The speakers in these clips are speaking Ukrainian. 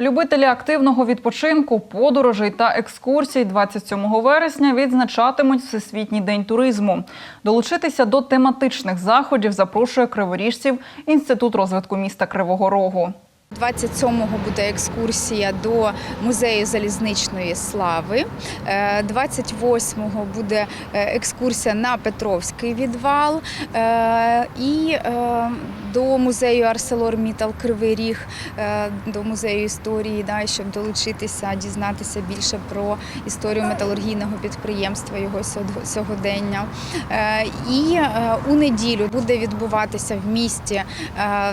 Любителі активного відпочинку, подорожей та екскурсій 27 вересня відзначатимуть Всесвітній день туризму. Долучитися до тематичних заходів запрошує криворіжців Інститут розвитку міста Кривого Рогу. 27-го буде екскурсія до музею залізничної слави. Е, 28-го буде е, екскурсія на Петровський відвал е, і е, до музею Арселор Мітал Кривий Ріг, е, до музею історії, щоб долучитися, дізнатися більше про історію металургійного підприємства, його сьогодення. Е, І е, у неділю буде відбуватися в місті е,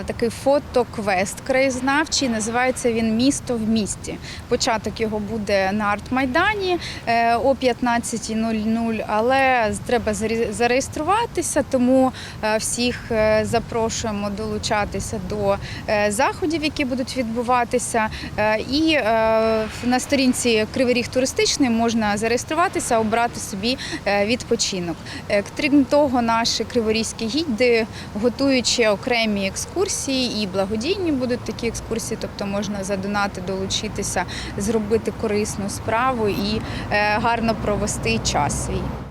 такий фотоквест краєзнавчий. Називається він Місто в місті. Початок його буде на арт-майдані е, о 15.00, але треба зареєструватися, тому е, всіх е, запрошуємо долучатися до заходів, які будуть відбуватися. І на сторінці Кривий Ріг туристичний можна зареєструватися, обрати собі відпочинок. Крім того, наші криворізькі гіди готують ще окремі екскурсії і благодійні будуть такі екскурсії, тобто можна задонати, долучитися, зробити корисну справу і е, гарно провести час свій.